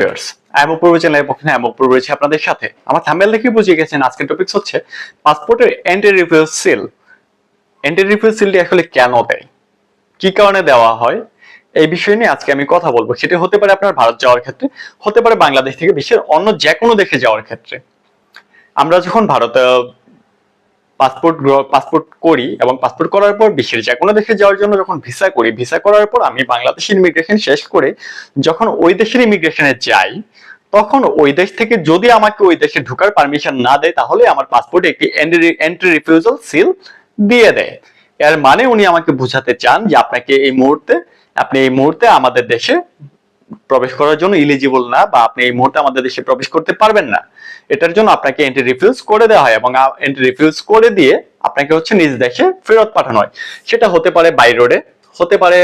কেন দেয়? কি কারণে দেওয়া হয়? এই বিষয় নিয়ে আজকে আমি কথা বলব। সেটা হতে পারে আপনার ভারত যাওয়ার ক্ষেত্রে, হতে পারে বাংলাদেশ থেকে বিশ্বের অন্য যে কোনো দেশে যাওয়ার ক্ষেত্রে। আমরা যখন ভারতে পাসপোর্ট পাসপোর্ট করি এবং পাসপোর্ট করার পর বিশ্বের যে কোনো দেশে যাওয়ার জন্য যখন ভিসা করি ভিসা করার পর আমি বাংলাদেশের ইমিগ্রেশন শেষ করে যখন ওই দেশের ইমিগ্রেশনে যাই, তখন ওই দেশ থেকে যদি আমাকে ওই দেশে ঢোকার পারমিশন না দেয়, তাহলে আমার পাসপোর্টে একটি এন্ট্রি রিফিউজাল সিল দিয়ে দেয়। এর মানে উনি আমাকে বুঝাতে চান যে আপনাকে এই মুহূর্তে, আপনি এই মুহূর্তে আমাদের দেশে প্রবেশ করার জন্য ইলিজিবল না বা আপনি এই মুহূর্তে আমাদের দেশে প্রবেশ করতে পারবেন না। এটার জন্য আপনাকে এন্ট্রি রিফিউজ করে দেওয়া হয় এবং এন্ট্রি রিফিউজ করে দিয়ে আপনাকে হচ্ছে নিজ দেশে ফেরত পাঠানো হয়। সেটা হতে পারে বাই রোডে হতে পারে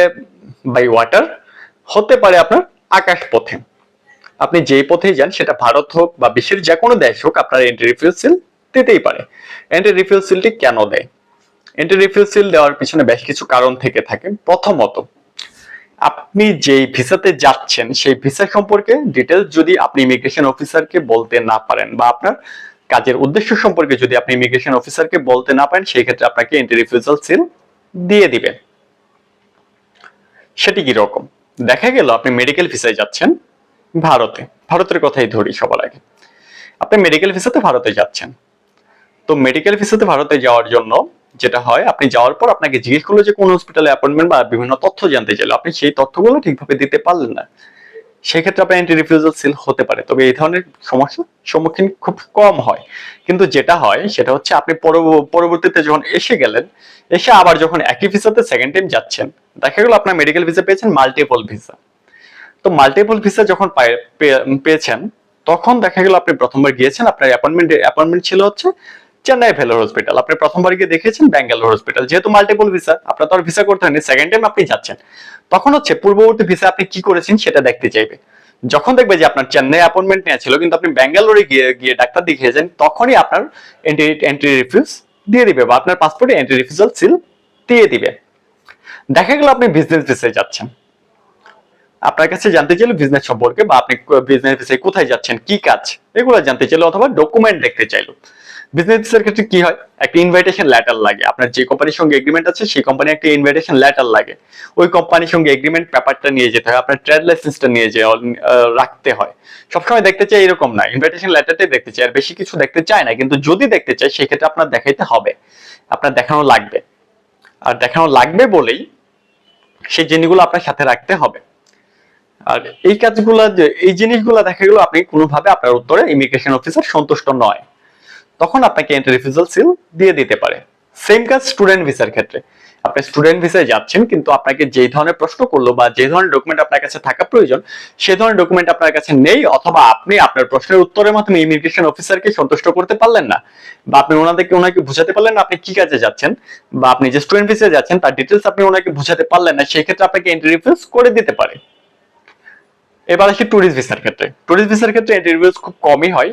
বাই ওয়াটার হতে পারে আপনার আকাশ পথে। আপনি যে পথে যান, সেটা ভারত হোক বা বিশ্বের যে কোনো দেশ হোক, আপনার এন্ট্রি রিফিউজ সিল দিতেই পারে। এন্ট্রি রিফিউজ সিলটি কেন দেয়? এন্ট্রি রিফিউজ সিল দেওয়ার পিছনে বেশ কিছু কারণ থেকে থাকে। প্রথমত আপনি যেই ভিসাতে যাচ্ছেন, সেই ভিসা সম্পর্কে ডিটেলস যদি আপনি ইমিগ্রেশন অফিসারকে বলতে না পারেন বা আপনার কাজের উদ্দেশ্য সম্পর্কে যদি আপনি ইমিগ্রেশন অফিসারকে বলতে না পারেন, সেই ক্ষেত্রে আপনাকে এন্ট্রি রিফিউজাল সিল দিয়ে দিবে সেটি কি রকম? দেখা গেল আপনি মেডিকেল ভিসায় যাচ্ছেন ভারতে। ভারতের কথাই ধরি সবার আগে। আপনি মেডিকেল ভিসাতে ভারতে যাচ্ছেন। তো মেডিকেল ভিসাতে ভারতে যাওয়ার জন্য যেটা হয়, আপনি যাওয়ার পর আপনাকে জিজ্ঞেস করল যে কোন হসপিটালে অ্যাপয়েন্টমেন্ট বা বিভিন্ন তথ্য জানতে চাইলো। আপনি সেই তথ্যগুলো ঠিকভাবে দিতে পারলেন না। সেক্ষেত্রে আপনার এন্টি রিফিউজাল সিল হতে পারে। তবে এই ধরনের সমস্যার সম্মুখীন খুব কম হয়। কিন্তু যেটা হয়, সেটা হচ্ছে আপনি পরবর্তীতে যখন এসে গেলেন, এসে আবার যখন একই ভিসাতে সেকেন্ড টাইম যাচ্ছেন, দেখা গেল আপনার মেডিকেল ভিসা পেয়েছেন মাল্টিপল ভিসা তো মাল্টিপল ভিসা যখন পেয়ে- পেয়েছেন, তখন দেখা গেল আপনি প্রথমবার গিয়েছেন, আপনার অ্যাপয়েন্টমেন্ট অ্যাপয়েন্টমেন্ট ছিল হচ্ছে চেন্নাই ভেলোর হসপিটাল আপনি প্রথমবার গিয়ে দেখেছেন ব্যাঙ্গালোর হসপিটাল যেহেতু মাল্টিপল ভিসা আপনার তো আর ভিসা করতে হয়নি সেকেন্ড টাইম আপনি যাচ্ছেন। তখন হচ্ছে পূর্ববর্তী ভিসা আপনি কি করেছেন সেটা দেখতে চাইবে। যখন দেখবে যে আপনার চেন্নাই অ্যাপয়েন্টমেন্ট নেওয়া ছিল, কিন্তু আপনি ব্যাঙ্গালোরে গিয়ে গিয়ে ডাক্তার দেখিয়েছেন তখনই আপনার এন্ট্রি এন্ট্রি রিফিউজ দিয়ে দিবে বা আপনার পাসপোর্টে এন্ট্রি রিফিউজাল সিল দিয়ে দিবে। দেখা গেল আপনি বিজনেস ভিসায় যাচ্ছেন। আপনার কাছে জানতে চাইলো বিজনেস সম্পর্কে বা আপনি বিজনেস ভিসায় কোথায় যাচ্ছেন, কি কাজ, এগুলো জানতে চাইলো অথবা ডকুমেন্ট দেখতে চাইলো। বিজনেস ক্ষেত্রে কি হয়? একটা ইনভাইটেশন লেটার লাগে। আপনার যে কোম্পানির সঙ্গে এগ্রিমেন্ট আছে, সেই কোম্পানি একটা ইনভাইটেশন লেটার লাগে। ওই কোম্পানির সঙ্গে এগ্রিমেন্ট পেপারটা নিয়ে যেতে হয়। আপনার ট্রেড লাইসেন্সটা নিয়ে যে রাখতে হয়। সবসময় দেখতে চাই এরকম না। ইনভাইটেশন লেটারটাই দেখতে চাই। আর বেশি কিছু দেখতে চায় না। কিন্তু যদি দেখতে চাই সেক্ষেত্রে আপনার দেখাইতে হবে। আপনার দেখানো লাগবে। আর দেখানো লাগবে বলেই সেই জিনিসগুলো আপনার সাথে রাখতে হবে। আর এই কাজগুলা যে, এই জিনিসগুলো দেখা গেল আপনি কোনোভাবে আপনার উত্তরে ইমিগ্রেশন অফিসার সন্তুষ্ট নয়। তখন আপনাকে এন্ট্রি রিফিউজাল সিল দিয়ে দিতে পারে। সেম কাজ স্টুডেন্ট ভিসার ক্ষেত্রে। আপনি স্টুডেন্ট ভিসায় যাচ্ছেন, কিন্তু আপনাকে যে ধরনের প্রশ্ন করল বা যে ধরনের ডকুমেন্ট আপনার কাছে থাকা প্রয়োজন, সে ধরনের ডকুমেন্ট আপনার কাছে নেই, অথবা আপনি আপনার প্রশ্নের উত্তরের মাধ্যমে ইমিগ্রেশন অফিসারকে সন্তুষ্ট করতে পারলেন না, বা আপনি ওনাদেরকে, ওনাকে বুঝাতে পারলেন না আপনি কি কাজে যাচ্ছেন, বা আপনি যে স্টুডেন্ট ভিসায় যাচ্ছেন, তার ডিটেলস আপনি ওনাকে বুঝাতে পারলেন না, সেই ক্ষেত্রে আপনাকে এন্ট্রি রিফিউজ করে দিতে পারে। এবার আসি ট্যুরিস্ট ভিসার ক্ষেত্রে। ট্যুরিস্ট ভিসার ক্ষেত্রে ইন্টারভিউস খুব কমই হয়,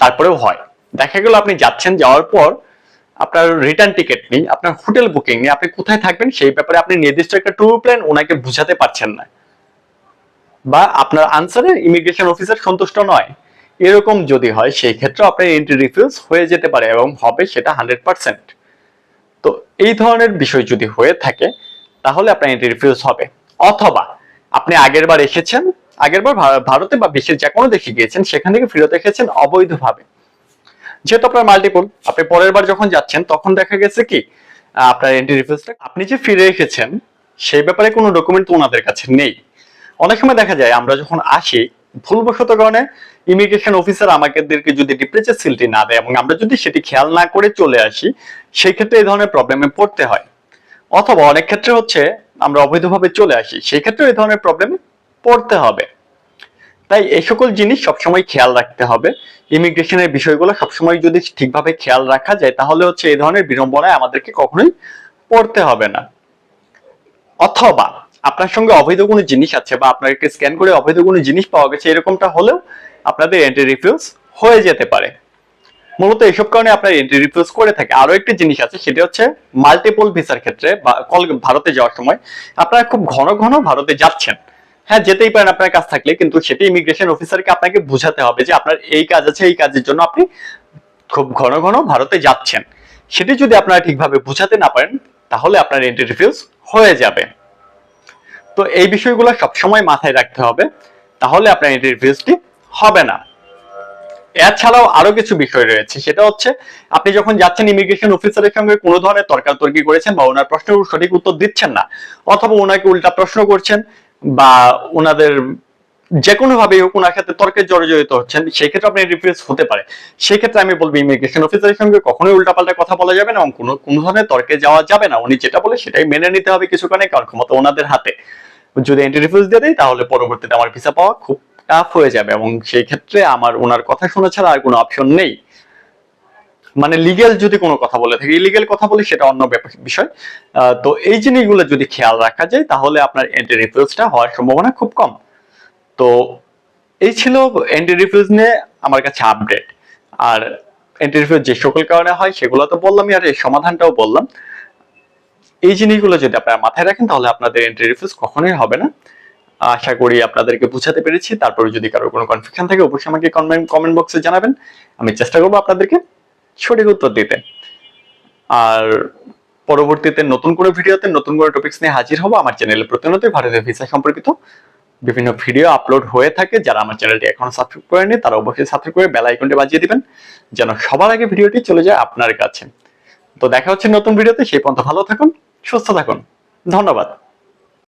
তারপরেও হয়। দেখা গেল আপনি যাচ্ছেন, যাওয়ার পর আপনার রিটার্ন টিকিট নেই, আপনার হোটেল বুকিং নেই, আপনি কোথায় থাকবেন সেই ব্যাপারে আপনি নির্দিষ্ট একটা ট্যুর প্ল্যান ওনাকে বুঝাতে পারছেন না। বা আপনার আনসারে ইমিগ্রেশন অফিসার সন্তুষ্ট নয়। এরকম যদি হয়, সেই ক্ষেত্রে আপনার এন্ট্রি রিফিউজ হয়ে যেতে পারে এবং হবে সেটা হান্ড্রেড পার্সেন্ট তো এই ধরনের বিষয় যদি হয়ে থাকে, তাহলে আপনার এন্ট্রি রিফিউজ হবে। অথবা আপনি আগের বার এসেছেন আগের বার ভারতে বা বিশ্বের যে কোনো দেশে গিয়েছেন, সেখান থেকে ফেরত এসেছেন অবৈধভাবে। যেহেতু আপনার মাল্টিপল আপনি পরের বার যখন যাচ্ছেন, তখন দেখা গেছে কি আপনার এন্ট্রি রিফিউজটা আপনি যে ফিরে এসেছেন, সেই ব্যাপারে কোনো ডকুমেন্ট ওনাদের কাছে নেই। অনেক সময় দেখা যায়, আমরা যখন আসি, ভুলবশত কারণে ইমিগ্রেশন অফিসার আমাদেরকে যদি ডিপ্রেচার সিলটি না দেয়, এবং আমরা যদি সেটি খেয়াল না করে চলে আসি সেই ক্ষেত্রে এই ধরনের প্রবলেমে পড়তে হয়। অথবা অনেক ক্ষেত্রে হচ্ছে, আমরা অবৈধভাবে চলে আসি সেই ক্ষেত্রে এই ধরনের প্রবলেমে পড়তে হবে। তাই এই সকল জিনিস সবসময় খেয়াল রাখতে হবে। ইমিগ্রেশনের বিষয়গুলো সবসময় যদি ঠিকভাবে খেয়াল রাখা যায়, তাহলে হচ্ছে এই ধরনের বিড়ম্বনায় আমাদেরকে কখনোই পড়তে হবে না। অথবা আপনার সঙ্গে অবৈধ কোনো জিনিস আছে বা আপনাকে স্ক্যান করে অবৈধ কোনো জিনিস পাওয়া গেছে, এরকমটা হলেও আপনাদের এন্ট্রি রিফিউজ হয়ে যেতে পারে। মূলত এসব কারণে আপনার এন্ট্রি রিফিউজ করে থাকে। আরও একটি জিনিস আছে, সেটা হচ্ছে মাল্টিপল ভিসার ক্ষেত্রে বা ভারতে যাওয়ার সময় আপনারা খুব ঘন ঘন ভারতে যাচ্ছেন। হ্যাঁ যেতেই পারেন আপনার কাজ থাকলে, কিন্তু সেটি ইমিগ্রেশন অফিসারকে আপনাকে বোঝাতে হবে যে আপনার এই কাজ আছে, এই কাজের জন্য আপনি খুব ঘন ঘন ভারতে যাচ্ছেন। সেটি যদি আপনারা ঠিকভাবে বোঝাতে না পারেন, তাহলে আপনার এন্ট্রি রিফিউজ হয়ে যাবে। তো এই বিষয়গুলো সবসময় মাথায় রাখতে হবে, তাহলে আপনার এন্ট্রি রিফিউজটি হবে না। এছাড়াও আরও কিছু বিষয় রয়েছে, সেটা হচ্ছে আপনি যখন যাচ্ছেন ইমিগ্রেশন অফিসারের সঙ্গে কোনো ধরনের তর্কাতর্কি করেছেন বা ওনার প্রশ্নের সঠিক উত্তর দিচ্ছেন না, অথবা ওনাকে উল্টা প্রশ্ন করছেন বা ওনাদের যে কোনো ভাবে ওনার সাথে তর্কে জড়িত হচ্ছেন সেই ক্ষেত্রে আপনি রিফিউজ হতে পারে। সেই ক্ষেত্রে আমি বলব ইমিগ্রেশন অফিসারের সঙ্গে কখনোই উল্টাপাল্টা কথা বলা যাবে না এবং কোনো কোনো ধরনের তর্কে যাওয়া যাবে না। উনি যেটা বলে সেটাই মেনে নিতে হবে কিছুক্ষণে কারণ ক্ষমতা ওনাদের হাতে। যদি এন্ট্রি রিফিউজ দিয়ে দেয় তাহলে পরবর্তীতে আমার ভিসা পাওয়া খুব টাফ হয়ে যাবে এবং সেই ক্ষেত্রে আমার ওনার কথা শোনা ছাড়া আর কোনো অপশন নেই। মানে লিগেল যদি কোনো কথা বলে থাকে ইলিগেল কথা বলি সেটা অন্য বিষয়। তো এই জিনিসগুলো যদি খেয়াল রাখা যায়, তাহলে আপনার এন্ট্রি রিফিউজটা হওয়ার সম্ভাবনা খুব কম। তো এই ছিল এন্ট্রি রিফিউজ নিয়ে আমার কাছে আপডেট আর এন্ট্রি রিফিউজ যে সকল কারণে হয়, সেগুলো তো বললামই, আর এই সমাধানটাও বললাম। এই জিনিসগুলো যদি আপনারা মাথায় রাখেন, তাহলে আপনাদের এন্ট্রি রিফিউজ কখনোই হবে না। আশা করি আপনাদেরকে বুঝাতে পেরেছি। তারপরে যদি কারও কোনো কনফিউশন থাকে, অবশ্যই আমাকে কমেন্ট বক্সে জানাবেন। আমি চেষ্টা করব আপনাদেরকে সঠিক উত্তর দিতে। আর পরবর্তীতে নতুন করে ভিডিওতে নতুন করে টপিকস নিয়ে হাজির হব আমার চ্যানেলে প্রতিনিয়ত ভারতীয় ভিসা সম্পর্কিত। বিভিন্ন ভিডিও আপলোড হয়ে থাকে, যারা আমার চ্যানেলটি এখনও সাবস্ক্রাইব করেনি তারা অবশ্যই সাবস্ক্রাইব করে বেল আইকনটি বাজিয়ে দিবেন, যেন সবার আগে ভিডিওটি চলে যায় আপনার কাছে। তো দেখা হচ্ছে নতুন ভিডিওতে, সেই পর্যন্ত ভালো থাকুন, সুস্থ থাকুন। ধন্যবাদ।